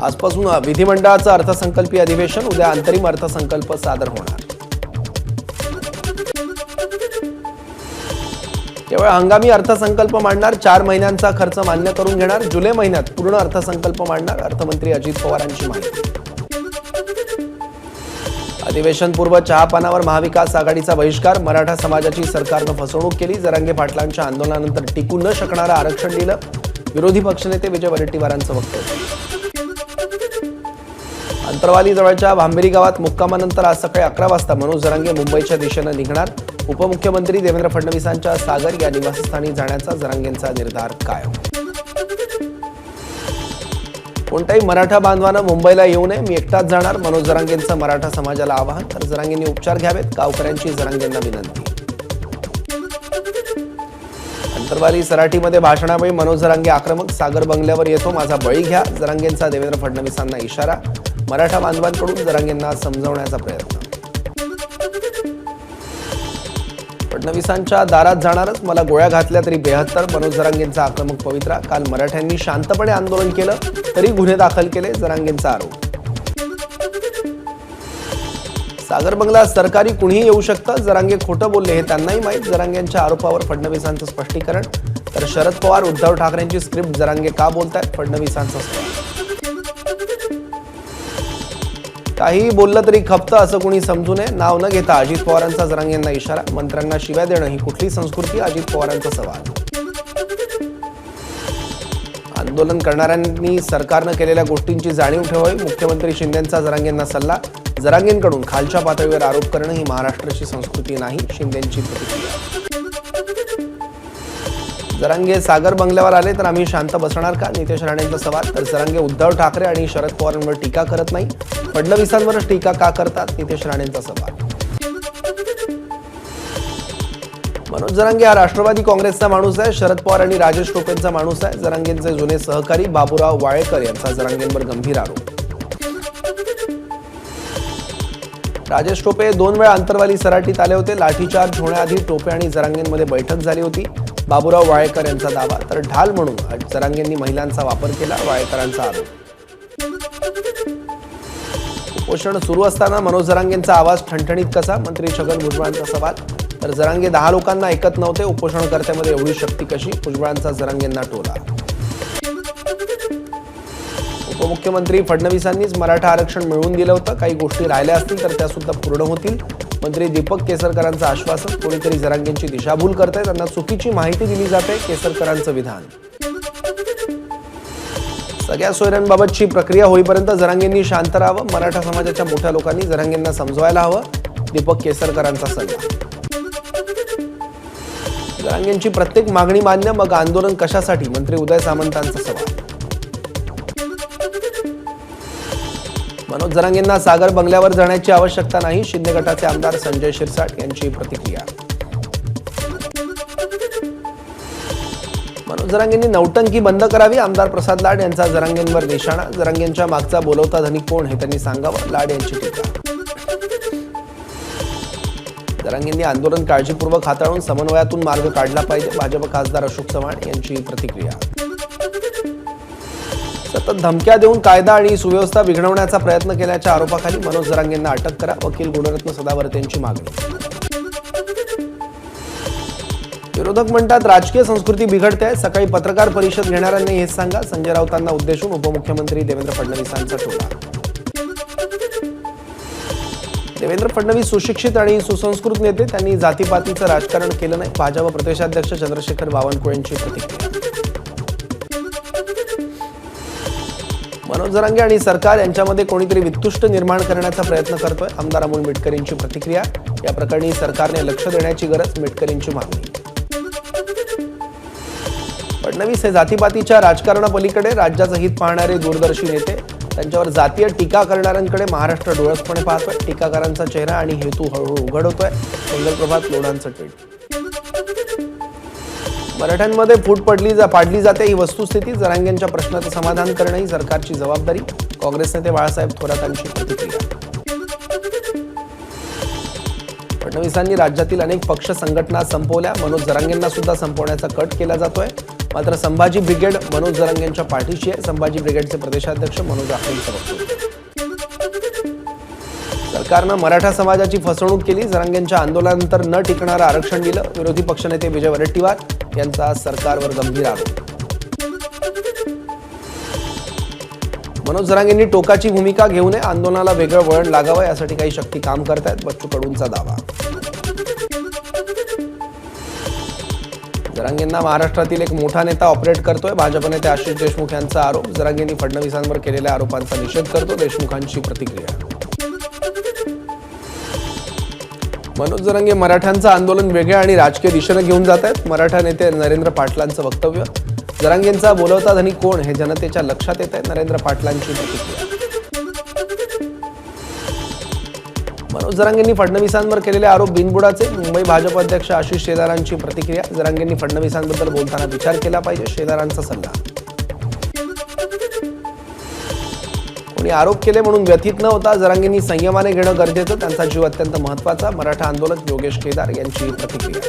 आजपासून विधिमंडळाचं अर्थसंकल्पीय अधिवेशन उद्या अंतरिम अर्थसंकल्प सादर होणार. केवळ हंगामी अर्थसंकल्प मांडणार चार महिन्यांचा खर्च मान्य करून घेणार जुलै महिन्यात पूर्ण अर्थसंकल्प मांडणार अर्थमंत्री अजित पवारांची माहिती. अधिवेशनपूर्व चहापानावर महाविकास आघाडीचा बहिष्कार मराठा समाजाची सरकारनं फसवणूक केली जरांगे पाटलांच्या आंदोलनानंतर टिकू न शकणारं आरक्षण दिलं. विरोधी पक्षनेते विजय वडेट्टीवारांचं वक्तव्य. अंतरवाली जवळच्या भांबेरी गावात मुक्कामानंतर आज सकाळी अकरा वाजता मनोज जरांगे मुंबईच्या दिशेनं निघणार. उपमुख्यमंत्री देवेंद्र फडणवीसांच्या सागर या निवासस्थानी जाण्याचा जरांगेंचा निर्धार कायम. कोणत्याही मराठा बांधवानं मुंबईला येऊ नये. मी एकटाच जाणार. मनोज जरांगेंचं मराठा समाजाला आवाहन. तर जरांगेंनी उपचार घ्यावेत. गावकऱ्यांची जरांगेंना विनंती. अंतरवाली सराठीमध्ये भाषणावेळी मनोज जरांगे आक्रमक. सागर बंगल्यावर येतो. माझा बळी घ्या. जरांगेंचा देवेंद्र फडणवीसांना इशारा. मराठा बांधवांकडून जरांगेंना समजवण्याचा प्रयत्न. फडणवीसांच्या दारात जाणारच. मला गोळ्या घातल्या तरी बेहत्तर. मनोज जरांगेंचा आक्रमक पवित्रा. काल मराठ्यांनी शांतपणे आंदोलन केलं तरी गुन्हे दाखल केले जरांगेंचा आरोप. सागर बंगला सरकारी कुणीही येऊ शकतं. जरांगे खोटं बोलले हे त्यांनाही माहीत. जरांगेंच्या आरोपावर फडणवीसांचं स्पष्टीकरण. तर शरद पवार उद्धव ठाकरेंची स्क्रिप्ट जरांगे का बोलतायत? फडणवीसांचं स्पष्ट काहीही बोललं तरी खपतं असं कुणी समजू नये. नाव न घेता अजित पवारांचा जरांगेंना इशारा. मंत्र्यांना शिव्या देणं ही कुठली संस्कृती? अजित पवारांचा सवाल. आंदोलन करणाऱ्यांनी सरकारनं केलेल्या गोष्टींची जाणीव ठेवावी. मुख्यमंत्री शिंदेंचा जरांगेंना सल्ला. जरांगेंकडून खालच्या पातळीवर आरोप करणं ही महाराष्ट्राची संस्कृती नाही शिंदेंची प्रतिक्रिया. जरांगे सागर बंगल्यावर आले तर आम्ही शांत बसणार का? नितेश राणेंचा सवाल. तर जरांगे उद्धव ठाकरे आणि शरद पवारांवर टीका करत नाही. फडणवीसांवरच टीका का करतात? नितेश राणेंचा सवाल. मनोज जरांगे हा राष्ट्रवादी काँग्रेसचा माणूस आहे. शरद पवार आणि राजेश टोपेंचा माणूस आहे. जरांगेंचे जुने सहकारी बाबूराव वाळेकर यांचा जरांगेंवर गंभीर आरोप. राजेश टोपे दोन वेळा अंतरवाली सराटीत आले होते. लाठीचार्ज होण्याआधी टोपे आणि जरांगेंमध्ये बैठक झाली होती. बाबूराव वाळेकर यांचा दावा. तर ढाल म्हणून जरांगेंनी महिलांचा वापर केला वाळेकरांचा आरोप. उपोषण सुरू असताना मनोज जरांगेंचा आवाज ठणठणीत कसा? मंत्री छगन भुजबळांचा सवाल. तर जरांगे दहा लोकांना ऐकत नव्हते. उपोषणकर्त्यामध्ये एवढी शक्ती कशी? भुजबळांचा जरांगेंना टोला. उपमुख्यमंत्री फडणवीसांनीच मराठा आरक्षण मिळवून दिलं होतं. काही गोष्टी राहिल्या असतील तर त्या सुद्धा पूर्ण होतील. मंत्री दीपक केसरकरांचं आश्वासन. कोणीतरी जरांगेंची दिशाभूल करताय. त्यांना चुकीची माहिती दिली जाते केसरकरांचं विधान. सगळ्या सोयऱ्यांबाबतची प्रक्रिया होईपर्यंत जरांगेंनी शांत राहावं. मराठा समाजाच्या मोठ्या लोकांनी जरांगेंना समजवायला हवं. दीपक केसरकरांचा सल्ला. जरांगेंची प्रत्येक मागणी मान्य मग आंदोलन कशासाठी? मंत्री उदय सामंतांचा सवाल. मनोज जरांगेंना सागर बंगल्यावर जाण्याची आवश्यकता नाही. शिंदे गटाचे आमदार संजय शिरसाट यांची प्रतिक्रिया. मनोज जरांगेंनी नौटंकी बंद करावी आमदार प्रसाद लाड यांचा जरांगेंवर निशाणा. जरांगेंच्या मागचा बोलवता धनी कोण हे त्यांनी सांगावं लाड यांची टीका. जरांगेंनी आंदोलन काळजीपूर्वक हाताळून समन्वयातून मार्ग काढला पाहिजे भाजप खासदार अशोक चव्हाण यांची प्रतिक्रिया. सतत धमक्या देऊन कायदा आणि सुव्यवस्था बिघडवण्याचा प्रयत्न केल्याच्या आरोपाखाली मनोज जरांगेंना अटक करा. वकील गुणरत्न सदावर्तेंची मागणी. विरोधक म्हणतात राजकीय संस्कृती बिघडते आहे सकाळी पत्रकार परिषद घेणाऱ्यांनी हेच सांगा. संजय राऊतांना उद्देशून उपमुख्यमंत्री देवेंद्र फडणवीसांचा टोला. देवेंद्र फडणवीस सुशिक्षित आणि सुसंस्कृत नेते. त्यांनी जातीपातीचं राजकारण केलं नाही. भाजप प्रदेशाध्यक्ष चंद्रशेखर बावनकुळेंची प्रतिक्रिया. जरांगे आणि सरकार यांच्यामध्ये कोणीतरी वित्तुष्ट निर्माण करण्याचा प्रयत्न करतोय? आमदार अमोल मिटकरींची प्रतिक्रिया. या प्रकरणी सरकारने लक्ष देण्याची गरज मिटकरींची मागणी. फडणवीस हे जातीपातीच्या राजकारणापलीकडे राज्याचं हित पाहणारे दूरदर्शी नेते. त्यांच्यावर जातीय टीका करणाऱ्यांकडे महाराष्ट्र डोळसपणे पाहतोय. टीकाकारांचा चेहरा आणि हेतू हळूहळू उघड होतोय. मंगलप्रभात लोणांचं ट्विट. मराठ्यांमध्ये फूट पडली जा पाडली जाते ही वस्तुस्थिती जरांगेंच्या प्रश्नाचं समाधान करणं ही सरकारची जबाबदारी. काँग्रेस नेते बाळासाहेब थोरातांची प्रतिक्रिया. फडणवीसांनी राज्यातील अनेक पक्ष संघटना संपवल्या. मनोज जरांगेंना सुद्धा संपवण्याचा कट केला जातोय. मात्र संभाजी ब्रिगेड मनोज जरांगेंच्या पाठीशी आहे. संभाजी ब्रिगेडचे प्रदेशाध्यक्ष मनोज आखरेंचं वक्तव्य सरकारनं मराठा समाजाची फसवणूक केली. जरांगेंच्या आंदोलनानंतर न टिकणारं आरक्षण दिलं. विरोधी पक्षनेते विजय वडेट्टीवार यांचा सरकारवर गंभीर आरोप. मनोज जरांगेंनी टोकाची भूमिका घेऊ नये. आंदोलनाला वेगळं वळण लागावं यासाठी काही शक्ती काम करतायत. बच्चू कडूंचा दावा. जरांगेंना महाराष्ट्रातील एक मोठा नेता ऑपरेट करतोय. भाजप नेते आशिष देशमुख यांचा आरोप. जरांगेंनी फडणवीसांवर केलेल्या आरोपांचा निषेध करतो. देशमुखांची प्रतिक्रिया. मनोज जरंगे मराठ्यांचं आंदोलन वेगळ्या आणि राजकीय दिशेनं घेऊन जात आहेत. मराठा नेते नरेंद्र पाटलांचं वक्तव्य. जरांगेंचा बोलवता धनी कोण हे जनतेच्या लक्षात येत आहे नरेंद्र पाटलांची प्रतिक्रिया. मनोज जरांगेंनी फडणवीसांवर केलेले आरोप बिनबुडाचे. मुंबई भाजप अध्यक्ष आशिष शेलारांची प्रतिक्रिया. जरांगेंनी फडणवीसांबद्दल बोलताना विचार केला पाहिजे. शेलारांचा सल्ला. कोणी आरोप केले म्हणून व्यथित न होता जरांगींनी संयमाने घेणं गरजेचं त्यांचा जीव अत्यंत महत्त्वाचा मराठा आंदोलक योगेश केदार यांची प्रतिक्रिया.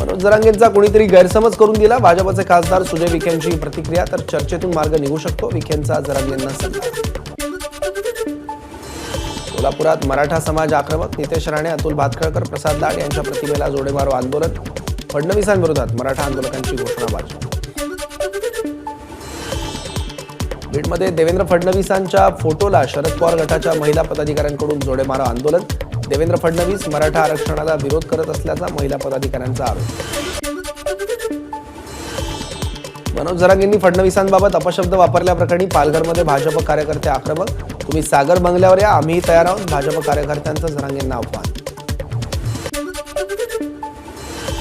मनोज जरांगेंचा कोणीतरी गैरसमज करून दिला भाजपचे खासदार सुजय विखेंची प्रतिक्रिया तर चर्चेतून मार्ग निघू शकतो विखेंचा जरांगेंना सल्ला. सोलापुरात मराठा समाज आक्रमक नितेश राणे अतुल भातखळकर प्रसाद लाड यांच्या प्रतिमेला जोडेमारो आंदोलन फडणवीसांविरोधात मराठा आंदोलकांची घोषणाबाजी. बीडमध्ये देवेंद्र फडणवीसांच्या फोटोला शरद पवार गटाच्या महिला पदाधिकाऱ्यांकडून जोडेमारा आंदोलन. देवेंद्र फडणवीस मराठा आरक्षणाला विरोध करत असल्याचा महिला पदाधिकाऱ्यांचा आरोप. मनोज जरांगेंनी फडणवीसांबाबत अपशब्द वापरल्याप्रकरणी पालघरमध्ये भाजप कार्यकर्ते आक्रमक. तुम्ही सागर बंगल्यावर या आम्हीही तयार आहोत भाजप कार्यकर्त्यांचं जरांगेंना आव्हान.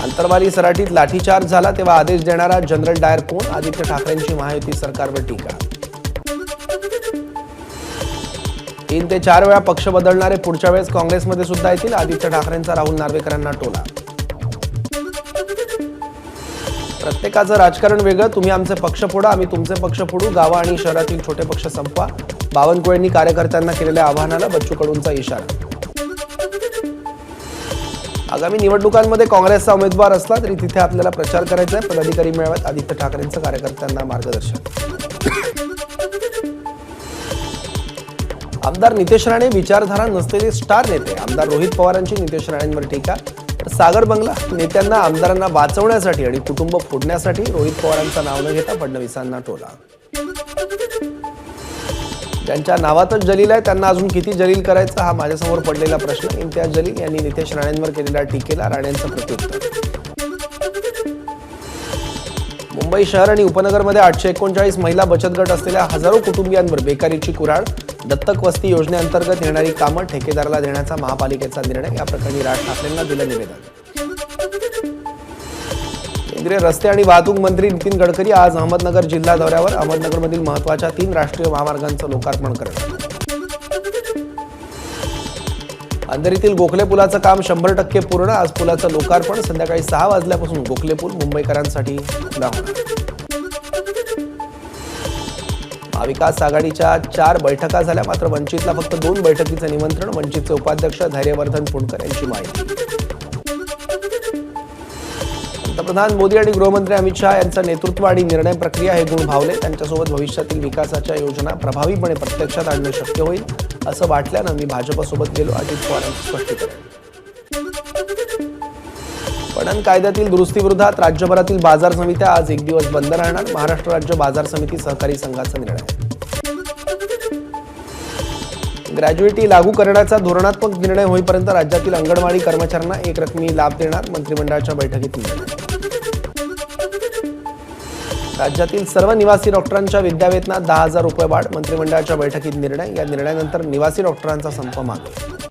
अंतरवाली सराटीत लाठीचार्ज झाला तेव्हा आदेश देणारा जनरल डायर कोण? आदित्य ठाकरेंची महायुती सरकारवर टीका. तीन ते चार वेळा पक्ष बदलणारे पुढच्या वेळेस काँग्रेसमध्ये सुद्धा येतील. आदित्य ठाकरेंचा राहुल नार्वेकरांना टोला. प्रत्येकाचं राजकारण वेगळं. तुम्ही आमचे पक्ष फोडा आम्ही तुमचे पक्ष फोडू. गावा आणि शहरातील छोटे पक्ष संपवा. बावनकुळेंनी कार्यकर्त्यांना केलेल्या आवाहनाला बच्चू कडूंचा इशारा. आगामी निवडणुकांमध्ये काँग्रेसचा उमेदवार असला तरी तिथे आपल्याला प्रचार करायचा आहे. पदाधिकारी मेळाव्यात आदित्य ठाकरेंचं कार्यकर्त्यांना मार्गदर्शन. आमदार नितेश राणे विचारधारा नसलेले स्टार नेते आमदार रोहित पवारांची नितेश राणेंवर टीका. तर सागर बंगला नेत्यांना आमदारांना वाचवण्यासाठी आणि कुटुंब फोडण्यासाठी रोहित पवारांचं नाव न घेता फडणवीसांना टोला. ज्यांच्या नावातच जलील आहे त्यांना अजून किती जलील करायचं हा माझ्यासमोर पडलेला प्रश्न. इम्तियाज जलील यांनी नितेश राणेंवर केलेल्या टीकेला राणेंचं प्रत्युत्तर. मुंबई शहर आणि उपनगरमध्ये आठशे एकोणचाळीस महिला बचत गट असलेल्या हजारो कुटुंबियांवर बेकारीची कुऱ्हाड. दत्तक वस्ती योजनेअंतर्गत येणारी कामं ठेकेदाराला देण्याचा महापालिकेचा निर्णय. या प्रकरणी राज ठाकरेंना दिलं निवेदन. केंद्रीय रस्ते आणि वाहतूक मंत्री नितीन गडकरी आज अहमदनगर जिल्हा दौऱ्यावर. अहमदनगरमधील महत्त्वाच्या तीन राष्ट्रीय महामार्गांचं लोकार्पण करणार अंधेरीतील गोखले पुलाचं काम शंभर टक्के पूर्ण. आज पुलाचं लोकार्पण. संध्याकाळी सहा वाजल्यापासून गोखले पूल मुंबईकरांसाठी खुला होणार. महाविकास आघाडीच्या चार बैठका झाल्या. मात्र वंचितला फक्त दोन बैठकीचं निमंत्रण वंचितचे उपाध्यक्ष धैर्यवर्धन फुंडकर यांची माहिती. पंतप्रधान मोदी आणि गृहमंत्री अमित शहा यांचं नेतृत्व आणि निर्णय प्रक्रिया हे गुण भावले. त्यांच्यासोबत भविष्यातील विकासाच्या योजना प्रभावीपणे प्रत्यक्षात आणणं शक्य होईल असं वाटल्यानं मी भाजपसोबत गेलो अजित पवारांचं स्पष्टीकरण. पणन कायद्यातील दुरुस्तीविरोधात राज्यभरातील बाजार समित्या आज एक दिवस बंद राहणार. महाराष्ट्र राज्य बाजार समिती सहकारी संघाचा निर्णय. ग्रॅज्युएटी लागू करण्याचा धोरणात्मक निर्णय होईपर्यंत राज्यातील अंगणवाडी कर्मचाऱ्यांना एक रकमी लाभ देणार मंत्रिमंडळाच्या बैठकीत निर्णय. राज्यातील सर्व निवासी डॉक्टरांच्या विद्यावेतनात दहा हजार रुपये वाढ मंत्रिमंडळाच्या बैठकीत निर्णय. या निर्णयानंतर निवासी डॉक्टरांचा संप मागे.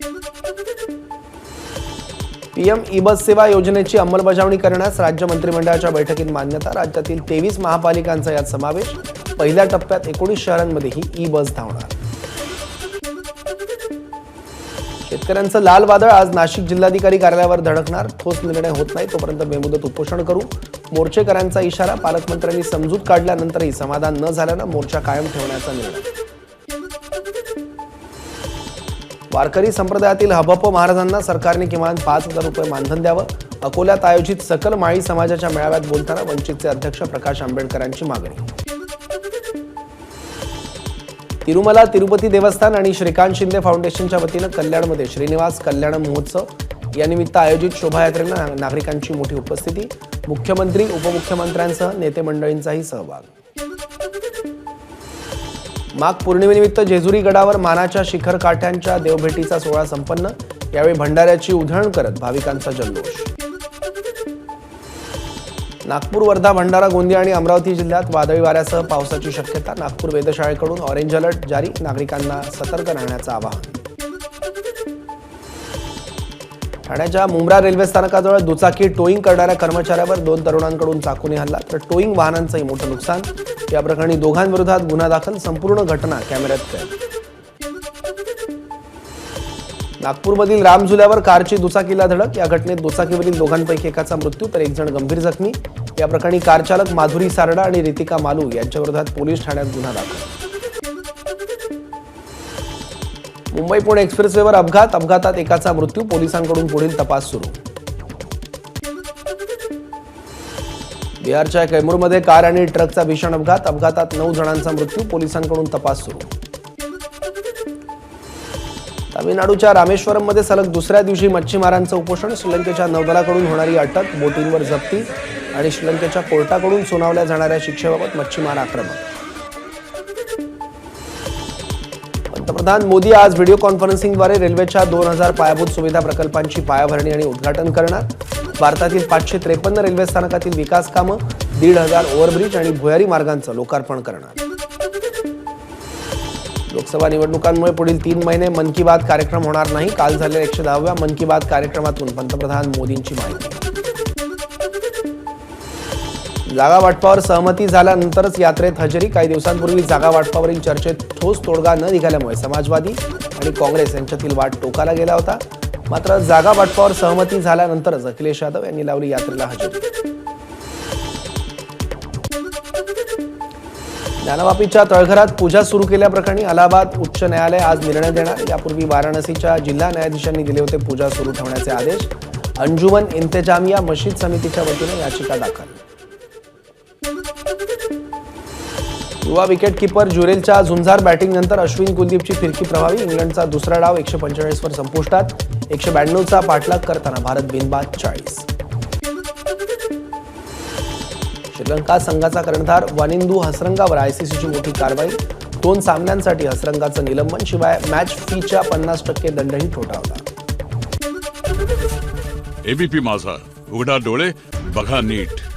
पीएम ई बस सेवा योजनेची अंमलबजावणी करण्यास राज्य मंत्रिमंडळाच्या बैठकीत मान्यता राज्यातील तेवीस महापालिकांचा यात समावेश. पहिल्या टप्प्यात एकोणीस शहरांमध्ये ही ई बस धावणार. शेतकऱ्यांचं लाल वादळ आज नाशिक जिल्हाधिकारी कार्यालयावर धडकणार. ठोस निर्णय होत नाही तोपर्यंत बेमुदत उपोषण करू. मोर्चेकरांचा इशारा पालकमंत्र्यांनी समजूत काढल्यानंतरही समाधान न झाल्यानं मोर्चा कायम ठेवण्याचा निर्णय. वारकरी संप्रदायातील हबप महाराजांना सरकारने किमान पाच हजार रुपये मानधन द्यावं. अकोल्यात आयोजित सकल माळी समाजाच्या मेळाव्यात बोलताना वंचितचे अध्यक्ष प्रकाश आंबेडकरांची मागणी. तिरुमला तिरुपती देवस्थान आणि श्रीकांत शिंदे फाउंडेशनच्या वतीनं कल्याणमध्ये श्रीनिवास कल्याण महोत्सव. यानिमित्त आयोजित शोभायात्रेनं नागरिकांची मोठी उपस्थिती. मुख्यमंत्री उपमुख्यमंत्र्यांसह नेते मंडळींचाही सहभाग. माघ पौर्णिमेनिमित्त जेजुरी गडावर मानाच्या शिखर काठ्यांच्या देवभेटीचा सोहळा संपन्न. यावेळी भंडाऱ्याची उधळण करत भाविकांचा जल्लोष. नागपूर वर्धा भंडारा गोंदिया आणि अमरावती जिल्ह्यात वादळी वाऱ्यासह पावसाची शक्यता. नागपूर वेधशाळेकडून ऑरेंज अलर्ट जारी नागरिकांना सतर्क राहण्याचं आवाहन. ठाण्याच्या मुंब्रा रेल्वे स्थानकाजवळ दुचाकी टोईंग करणाऱ्या कर्मचाऱ्यावर दोन तरुणांकडून चाकूने हल्ला तर टोईंग वाहनांचंही मोठं नुकसान. या प्रकरणी दोघांविरोधात गुन्हा दाखल संपूर्ण घटना कॅमेऱ्यात कैद नागपूरमधील रामझुल्यावर कारची दुचाकीला धडक. या घटनेत दुचाकीवरील दोघांपैकी एकाचा मृत्यू तर एक जण गंभीर जखमी. या प्रकरणी कार चालक माधुरी सारडा आणि रितिका मालू यांच्याविरोधात पोलीस ठाण्यात गुन्हा दाखल. मुंबई पुणे एक्सप्रेसवेवर अपघात. अपघातात एकाचा मृत्यू पोलिसांकडून पुढील तपास सुरू. बिहारच्या कैमूरमध्ये कार आणि ट्रकचा भीषण अपघात. अपघातात नऊ जणांचा मृत्यू. पोलिसांकडून तपास सुरू. तामिळनाडूच्या रामेश्वरममध्ये सलग दुसऱ्या दिवशी मच्छीमारांचं उपोषण. श्रीलंकेच्या नौदलाकडून होणारी अटक बोटींवर जप्ती आणि श्रीलंकेच्या कोर्टाकडून सुनावल्या जाणाऱ्या शिक्षेबाबत मच्छीमार आक्रमक पंतप्रधान मोदी आज व्हिडिओ कॉन्फरन्सिंगद्वारे रेल्वेच्या दोन हजार पायाभूत सुविधा प्रकल्पांची पायाभरणी आणि उद्घाटन करणार. भारतातील पाचशे त्रेपन्न रेल्वे स्थानकातील विकास कामं दीड हजार ओव्हरब्रिज आणि भुयारी मार्गांचं लोकार्पण करणार. लोकसभा निवडणुकांमुळे पुढील तीन महिने मन की बात कार्यक्रम होणार नाही. काल झालेल्या एकशे दहाव्या मन की बात कार्यक्रमातून पंतप्रधान मोदींची माहिती. जागा वाटपावर सहमती झाल्यानंतरच यात्रेत हजेरी. काही दिवसांपूर्वी जागा वाटपावरील चर्चेत ठोस तोडगा न निघाल्यामुळे समाजवादी आणि काँग्रेस यांच्यातील वाट टोकाला गेला होता. मात्र जागा वाटपावर सहमती झाल्यानंतरच अखिलेश यादव यांनी लावली यात्रेला हजेरी. ज्ञानवापीच्या तळघरात पूजा सुरू केल्याप्रकरणी अलाहाबाद उच्च न्यायालय आज निर्णय देणार. यापूर्वी वाराणसीच्या जिल्हा न्यायाधीशांनी दिले होते पूजा सुरू ठेवण्याचे आदेश. अंजुमन इंतेजामिया मशीद समितीच्या वतीने याचिका दाखल. युवा विकेटकीपर जुरेलच्या झुंजार बॅटिंगनंतर अश्विन कुलदीपची फिरकी प्रभावी. इंग्लंडचा दुसरा डाव एकशे पंचेचाळीसवर संपुष्टात. एकशे ब्याण्णवचा पाठलाग करताना भारत बिनबाद चाळीस. श्रीलंका संघाचा कर्णधार वानिंदू हसरंगावर आयसीसीची मोठी कारवाई. दोन सामन्यांसाठी हसरंगाचं निलंबन शिवाय मॅच फीच्या पन्नास टक्के दंडही ठोठावला. एबीपी माझा. उघडा डोळे बघा नीट.